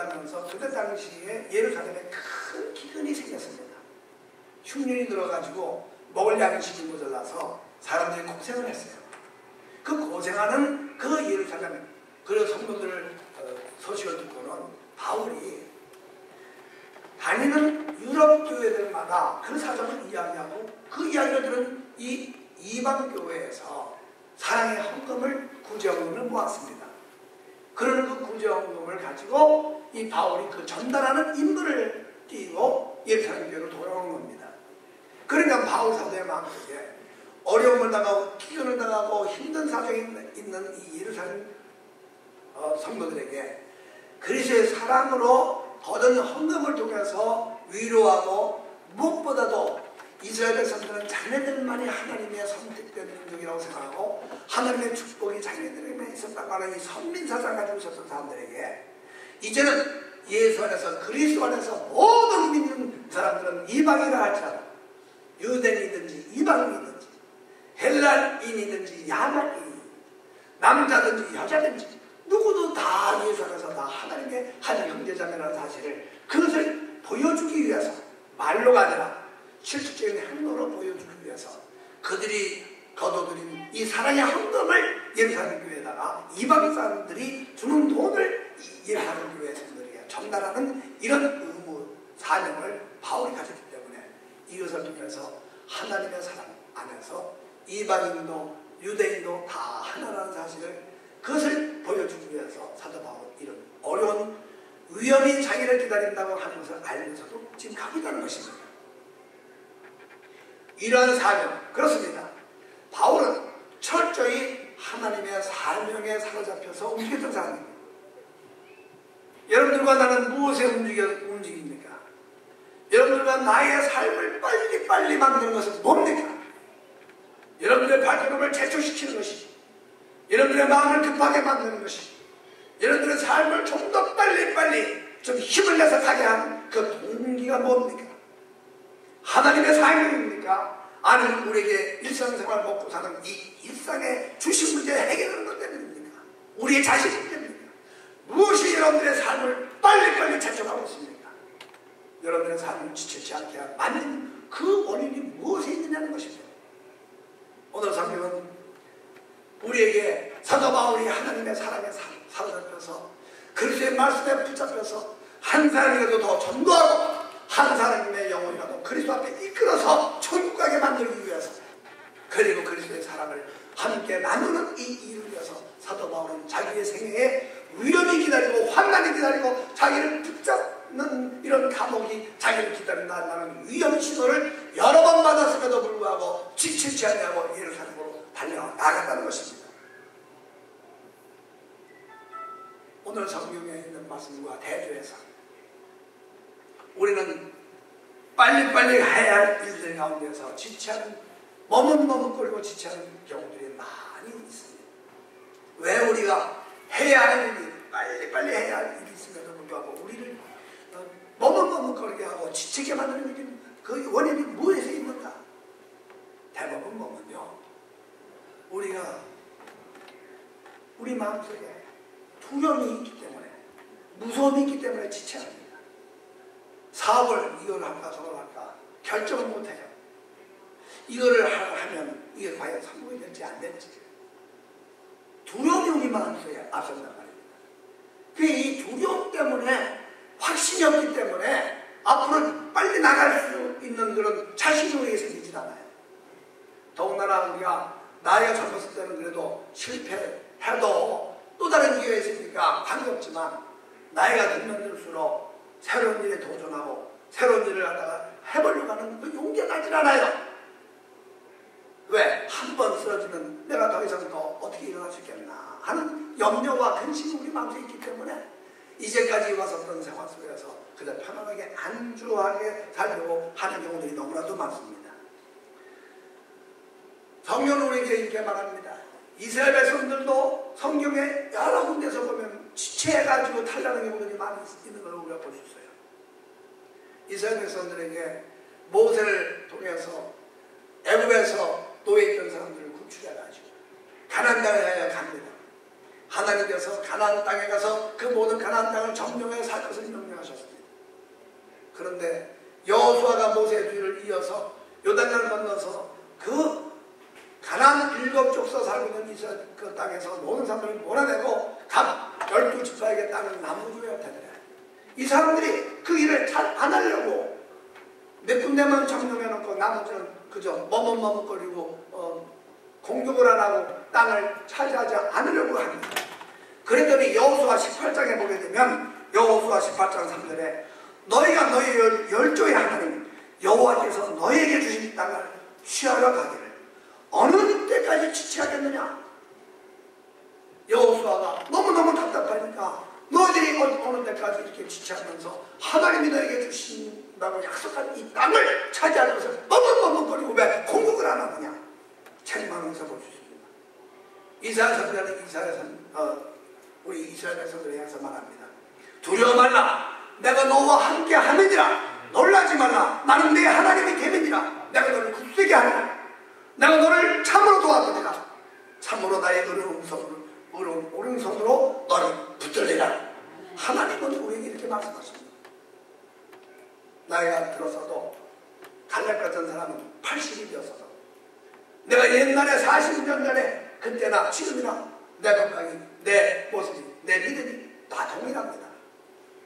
들어가면서 그때 당시에 예루살렘에 큰 기근이 생겼습니다. 흉년이 들어가지고 먹을 양식이 모자라서 사람들이 고생을 했어요. 그 고생하는 그 예루살렘 그 성도들 어, 소식을 듣고는 바울이 다니는 유럽 교회들마다 그 사정을 이야기하고 그 이야기를 들은 이 이방 교회에서 사랑의 헌금을 구제헌금을 모았습니다. 그러는 그 구제헌금을 가지고 이 바울이 그 전달하는 인물을 띄고 예루살렘 교회로 돌아오는 겁니다. 그러니까 바울 사도의 마음속에 어려움을 당하고 기근을 당하고 힘든 사정에 있는 이 예루살렘 어, 성도들에게 그리스의 사랑으로 거둔 헌금을 통해서 위로하고 무엇보다도 이스라엘 백성들은 자네들만이 하나님의 선택된 민족이라고 생각하고 하나님의 축복이 자기네들에게만 있었다고 하는 이 선민사상 가지고 있었던 사람들에게 이제는 예수 안에서 그리스도 안에서 모든 믿는 사람들은 이방이라 할지라도 유대인이든지 이방인이든지 헬란인이든지 야만인 남자든지 여자든지 누구도 다 예수 안에서 다 하나님의 한 형제자매라는 사실을 그것을 보여주기 위해서 말로가 아니라 실질적인 행동으로 보여주기 위해서 그들이 거둬들인 이 사랑의 헌금을 예루살렘 교회에다가 이방 사람들이 주는 돈을 예루살렘 교회 성들에게 전달하는 이런 의무 사명을 바울이 가졌기 때문에 이것을 통해서 하나님의 사랑 안에서 이방인도 유대인도 다 하나라는 사실을 그것을 보여주기 위해서 사도 바울 이런 어려운 위험이 자기를 기다린다고 하는 것을 알면서도 지금 가고 있다는 것입니다. 이러한 사명 그렇습니다. 바울은 철저히 하나님의 사명에 사로잡혀서 움직였던 사람입니다. 여러분들과 나는 무엇에 움직여, 움직입니까? 여러분들과 나의 삶을 빨리빨리 만드는 것은 뭡니까? 여러분들의 발걸음을 제초시키는 것이 여러분들의 마음을 급하게 만드는 것이 여러분들의 삶을 좀 더 빨리빨리 좀 힘을 내서 가게 하는 그 동기가 뭡니까? 하나님의 사명입니까? 아니면 우리에게 일상생활 먹고 사는 이 일상의 주신 문제 해결하는 것 때문입니까? 우리의 때문입니까? 무엇이 여러분들의 삶을 빨리빨리 제쳐가고 있습니까? 여러분들의 삶을 지치지 않게 만든 그 원인이 무엇에 있느냐는 것입니다. 오늘 성경은 우리에게 사도 바울이 하나님의 사랑에 사로잡혀서 그리스도의 말씀에 붙잡혀서 한 사람이라도 더 전도하고 한 사람의 영혼이라도 그리스도 앞에 이끌어서 천국 가게 만들기 위해서 그리고 그리스도의 사랑을 함께 나누는 이 일을 위해서 사도 바울은 자기의 생애에 위험이 기다리고 환난이 기다리고 자기를 붙잡는 이런 감옥이 자기를 기다린다는 위험 신호를 여러 번 받았음에도 불구하고 지치지 않냐고 예루살렘으로 달려나갔다는 것입니다. 오늘 성경에 있는 말씀과 대조해서 우리는 빨리빨리 해야 할 일들 가운데서 지체하는 머뭇머뭇거리고 지체하는 경우들이 많이 있습니다. 왜 우리가 해야 할 일이 빨리빨리 해야 할 일이 있음에도 불구하고 우리를 어, 머뭇머뭇거리게 하고 지치게 만드는 그 원인이 무엇에서 있는가? 대부분 보면요. 우리가 우리 마음속에 두려움이 있기 때문에 무서움이 있기 때문에 지체합니다. 사업을 이걸 할까 저걸 할까 결정을 못해요. 이거를 하면 이게 과연 성공이 될지 안 될지 두려움이 우리 마음속에 앞선단 말입니다. 그이 두려움 때문에 확신이 없기 때문에 앞으로 빨리 나갈 수 있는 그런 자신이 우리에게 생기지 않아요. 더군다나 우리가 나이가 젊었을 때는 그래도 실패해도 또 다른 기회가 있으니까 관계없지만 나이가 들면 들수록 새로운 일에 도전하고 새로운 일을 갖다가 해보려고 하는 그 용기가 나질 않아요. 왜? 한 번 쓰러지면 내가 더 이상 더 어떻게 일어날 수 있겠나 하는 염려와 근심이 우리 마음속에 있기 때문에 이제까지 왔었던 생활 속에서 그저 편안하게 안주하게 살려고 하는 경우들이 너무나도 많습니다. 성경은 우리에게 이렇게 말합니다. 이스라엘 백성들도 성경에 여러 군데서 보면 지체해가지고 탈라는 경우들이 많이 있는 걸 우리가 볼 수 있어요. 이스라엘 백성들에게 모세를 통해서 애굽에서 노예했던 사람들을 구출해가지고 가나안 땅에 갑니다. 하나님께서 가나안 땅에 가서 그 모든 가나안 땅을 점령해 살려서 그런데 여호수아가 모세의 뒤를 이어서 요단강을 건너서 그 가난 일곱 족서 살고 있는 이스라엘 그 땅에서 모든 사람들을 몰아내고 각 열두 지파에게 땅을 나무주였다더라. 이 사람들이 그 일을 잘 안 하려고 몇 군데만 정령해놓고 나머지는 그저 머뭇머뭇거리고 어, 공격을 안 하고 땅을 차지하지 않으려고 합니다. 그랬더니 여호수아 18장에 보게 되면 여호수아 18장 3절에 너희가 너희 열, 열조의 하나님 여호와께서 너희에게 주신 땅을 취하러 가기를 어느 때까지 지체하겠느냐 여호수아가 너무너무 답답하니까 너희들이 어느, 어느 때까지 이렇게 지체하면서 하나님이 너에게 주신 다고 약속한 이 땅을 것을 머뭇머뭇거리고 왜 공격을 안 하느냐? 책망해서 볼 수 있습니다. 이사야 선지자는 이사야 선 어, 우리 이스라엘 백성들에 향해서 말합니다. 두려워 말라. 내가 너와 함께 하느니라. 놀라지 말라. 나는 네 하나님이 됨이니라. 내가 너를 굳세게 하리라 내가 너를 참으로 도와주리라. 참으로 나의 어려운 손으로 어려운 오른손으로 너를 붙들리라. 하나님은 우리에게 이렇게 말씀하십니다 나이가 들어서도 갈렙 같은 사람은 80이 되었어도 내가 옛날에 40년 전에 그때나 지금이나 내 건강이 내 모습이 내 믿음이 다 동일합니다.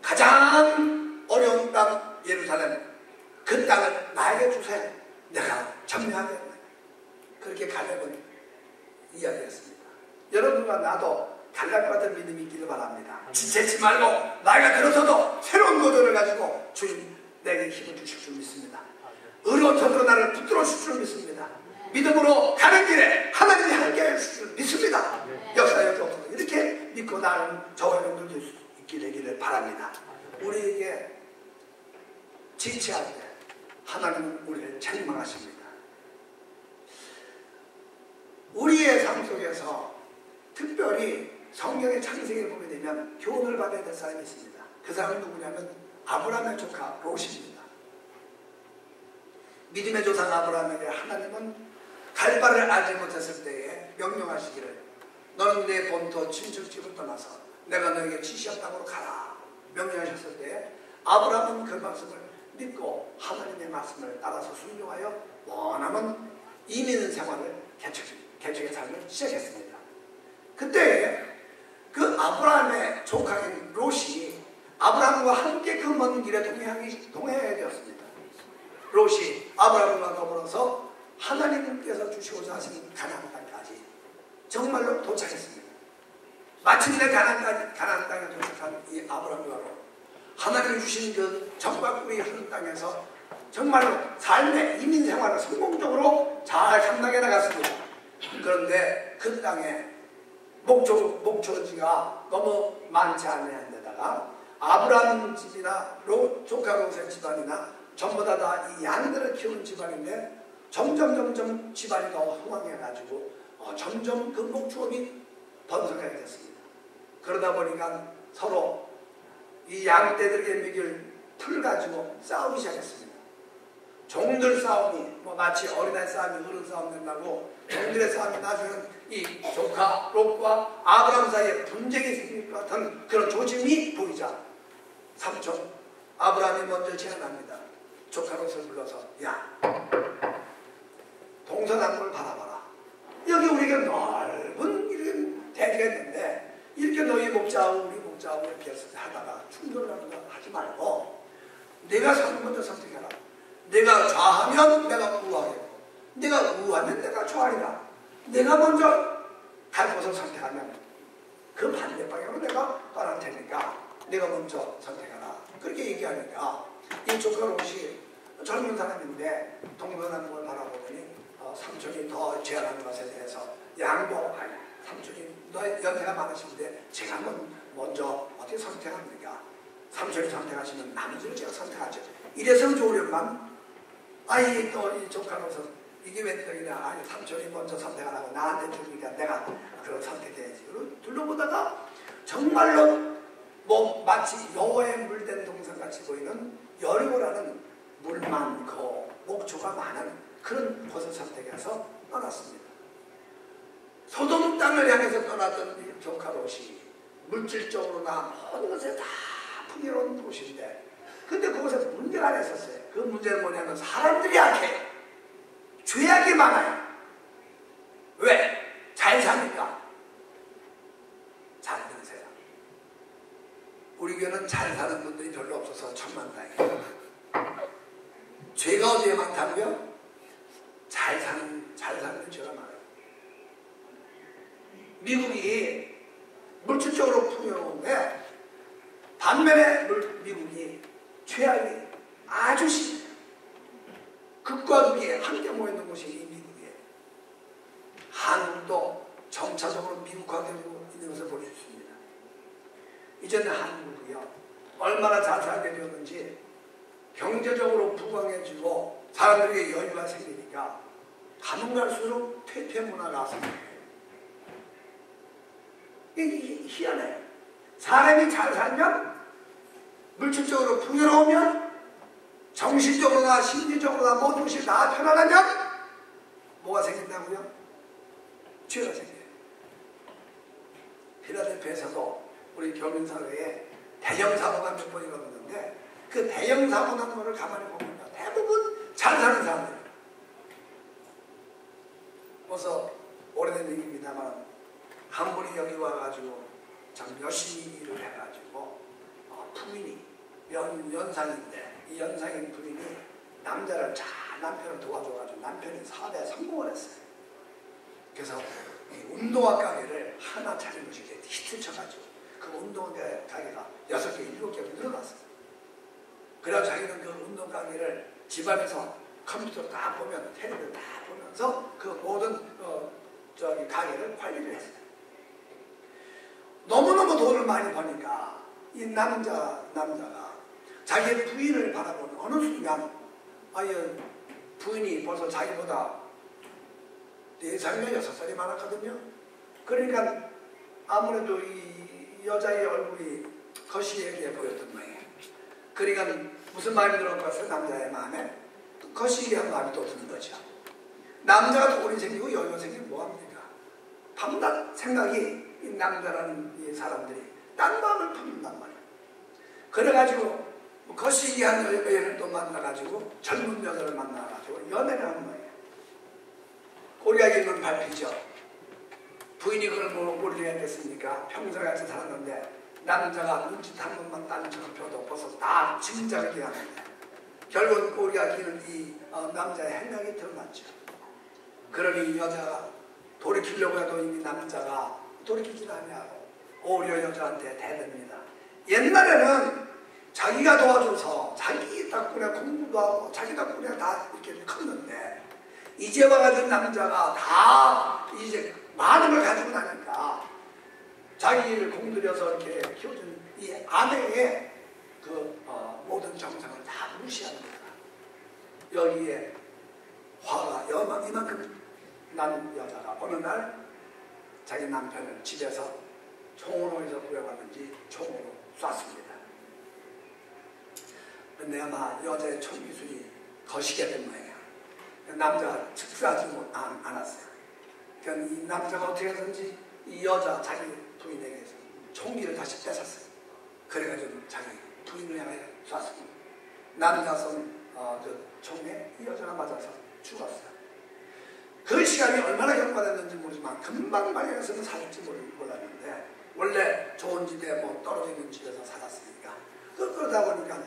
가장 어려운 땅 예루살렘 그 땅을 나에게 주세 내가 점령하겠네. 그렇게 갈렙은 이야기했습니다. 여러분과 나도 갈렙 같은 믿음이 있기를 바랍니다. 지체치 말고 나이가 들어서도 새로운 도전을 가지고 주님 내게 힘을 주실 줄 믿습니다 의로운 손으로 나를 붙들어 주실 줄 믿습니다 믿음으로 가는 길에 하나님이 함께 하실 줄 믿습니다 역사에 없어서 이렇게 믿고 나는 저와 여러분들 있게 되기를 바랍니다 우리에게 지체할 때 하나님은 우리를 책망하십니다. 우리의 삶 속에서 특별히 성경의 창세기를 보게 되면 교훈을 받아야 될 사람이 있습니다. 그 사람은 누구냐면 아브라함의 조카 롯입니다. 믿음의 조상 아브라함에게 하나님은 갈바를 알지 못했을 때에 명령하시기를 너는 내 본토 친척집을 떠나서 내가 너에게 지시한 땅으로 가라 명령하셨을 때 아브라함은 그 말씀을 믿고 하나님의 말씀을 따라서 순종하여 원하면 이민 생활을 개척, 개척의 삶을 시작했습니다. 그때 그 아브라함의 조카인 롯이 아브라함과 함께 그 먼 길에 동행하기, 동행하게 되었습니다. 롯이 아브라함과 더불어서 하나님께서 주시고자 하신 가나안 땅까지 정말로 도착했습니다. 마침내 가나안, 가나안 땅에 도착한 이 아브라함과 롯 하나님이 주신 그 적과 꿀이 흐른 땅에서 정말로 삶의 이민 생활을 성공적으로 잘 감당해 나갔습니다. 그런데 그 땅에 목조, 목초지가 너무 많지 않은 데다가 아브라함 집이나 로, 조카 롯의 집안이나 전부 다이 양들을 키우는 집안인데 점점 점점 집안이 더 흥황해가지고 어, 점점 그 목축업이 번성하게 됐습니다. 그러다 보니까 서로 이 양떼들에게 먹일 풀 가지고 싸우기 시작했습니다. 종들 싸움이 뭐 마치 어린아이 싸움이 어른 싸움 된다고 종들의 싸움이 나중에는 이 조카 롯과 아브라함 사이에 분쟁이 생길 것 같은 그런 조짐이 보이자 삼촌 아브라함이 먼저 제안합니다. 조카 롯을 불러서 야 동서남북을 바라봐라. 여기 우리가 넓은 이런 대지가 있는데 이렇게 너희 목자하고 우리 목자하고 이렇게 하다가 충돌을 하는 거 하지 말고 내가 사는 먼저 선택해라. 내가 좌하면 내가 우하겠고 내가 우하면 내가 좌하리라. 내가 먼저 갈 곳을 선택하면 그 반대 방향으로 내가 떠날 테니까 내가 먼저 선택하라. 그렇게 얘기하니까 이 조카 롯이 젊은 사람인데 동서남북을 바라보더니 어, 삼촌이 더 제안하는 것에 대해서 양보하니 삼촌이 너 연세가 많으신데 제가 한번 먼저 어떻게 선택합니까? 삼촌이 선택하시면 나머지를 제가 선택하죠. 이래서 좋으련만 아이 또이 조카로서 이게 웬떡이냐 아니 삼촌이 먼저 선택하라고 나한테 주니까 내가 그걸 선택해야지. 둘러보다가 정말로 뭐 마치 여호의 물된 동산같이 보이는 여리고라는 물 많고 목초가 많은 그런 곳을 선택해서 떠났습니다. 소돔 땅을 향해서 떠났던 이 조카 롯이 물질적으로나 모든 것에 다 풍요로운 곳인데 근데 그곳에서 문제가 사람들이 약해. 죄악이 많아요. 왜? 잘 사니까. 잘 사는 세상. 우리 교회는 잘 사는 분들이 별로 없어서 천만 다행이에요. 죄가 어디에 많다고요? 잘 사는, 잘 사는 죄가 많아요. 미국이 물질적으로 풍요로운데 반면에 물- 미국이 죄악이 아주 심해요. 극과 극이 함께 모여있는 곳이 이 미국이에요. 한국도 점차적으로 미국화 되고 있는 것을 있습니다. 이제는 한국이요. 얼마나 자세하게 되었는지 경제적으로 부강해지고 사람들에게 여유가 생기니까 가면 갈수록 퇴폐 문화가 생겨요. 이게 희한해요. 사람이 잘 살면 물질적으로 풍요로우면 정신적으로나 심리적으로나 모든 것이 다 편안하면 뭐가 생긴다고요? 죄가 생겨요. 필라델피아에서도 우리 교민사회에 대형 사고가 몇번 일어났는데 그 대형 사고 난 거를 가만히 보면 대부분 잘 사는 사람들. 벌써 오래된 얘기입니다만 한 분이 여기 와가지고 참 열심히 일을 해가지고 어, 부인이 연, 연상인데 이 연상인 부인이 남자를 잘 남편을 도와줘가지고 남편이 사업에 성공을 했어요. 그래서 이 운동화 가게를 하나 차린 것이 히트 쳐가지고 그 운동화 가게가 여섯 개, 일곱 개로 늘어났어요. 그래서 자기는 그 운동 가게를 집안에서 컴퓨터로 다 보면 테레비를 다 보면서 그 모든 어, 저기 가게를 관리를 했어요. 너무너무 돈을 많이 버니까 이 남자 남자가 자기의 부인을 바라보는 어느 순간 아예 부인이 벌써 자기보다 네 살이나 여섯 살이 많았거든요. 그러니까 아무래도 이 여자의 얼굴이 거시기해 보였던 모양이에요. 그러니까 무슨 마음이 들었겠어요? 남자의 마음에 거시기한 마음이 또 드는 거죠. 남자가 돈이 생기고 여유가 생기면 뭐합니까? 밤낮 생각이 이 남자라는 이 사람들이 딴 마음을 품는단 말이에요. 그래가지고 거시기한 여인을 또 만나가지고 젊은 여자를 만나가지고 연애를 하는 거예요. 꼬리가 있는 발피죠. 부인이 그걸 뭐 모르게 했겠습니까? 평생 같이 살았는데 남자가 눈짓 한 번만 다른 척을 펴도 벌써 다 해야 합니다. 결국 꼬리가 기는 이 어, 남자의 행동이 드러났죠. 그러니 이 여자가 돌이키려고 해도 이미 남자가 돌이키질 아니하고 오히려 여자한테 대듭니다. 옛날에는 자기가 도와줘서 자기 덕분에 공부도 하고 자기 덕분에 다 이렇게 컸는데 이제 와가지고 남자가 다 이제 많은 걸 가지고 나니까 자기를 공들여서 이렇게 키워준 이 아내의 그 어, 모든 정상을 다 무시하는 거다. 여기에 화가 여만 이만큼 난 여자가 어느 날 자기 남편을 집에서 총으로 해서 구해왔는지 총으로 쐈습니다. 근데 아마 여자의 총기술이 거시게 된 모양이야. 남자가 즉사하지 않았어요. 그러니까 이 남자가 어떻게 해서든지 이 여자 자기 부인에게서 총기를 다시 뺏었어요. 그래가지고 자기 부인을 향해 쐈습니다. 남자 쏜 어, 그 총에 이 여자가 맞아서 죽었어요. 그 시간이 얼마나 경과됐는지 모르지만 금방 발견해서는 살지 몰- 몰랐는데 원래 좋은 집에 뭐 떨어져 있는 집에서 살았으니까 그 그러다 보니까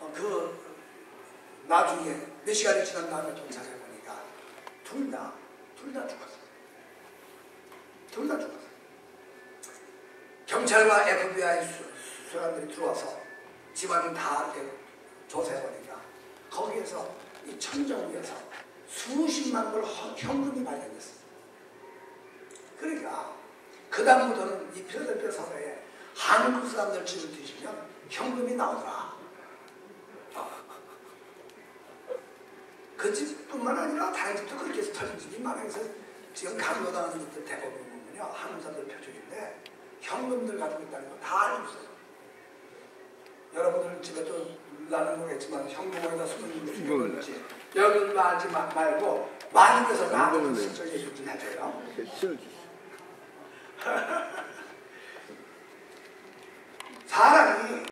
어, 그 나중에 몇 시간이 지난 다음에 도착해 보니까 둘 다 둘 다 죽었어요. 둘 다 죽었어요. 경찰과 FBI 수, 사람들이 들어와서 집안을 다 이렇게 조사해 보니까 거기에서 이 천정 위에서 수십만 불 헌- 현금이 발견됐어요. 그러니까 그 다음부터는 이 필라델피아 사회에 한국 사람들 집을 뒤지면 현금이 나오더라. 그 집뿐만 아니라 다른 집도 그렇게 해서 터진 집이 많아서 지금 강요당하는 집들 대부분 보면요 한국 사람들 표적인데 현금들 가지고 있다는 거 다 알고 있어요. 여러분들 집에도 나는 모르겠지만 현금에다 숨은 분들이 있지. 여기 말지 마- 말고 많은 데서 나한테 얘기 좀 해줘요.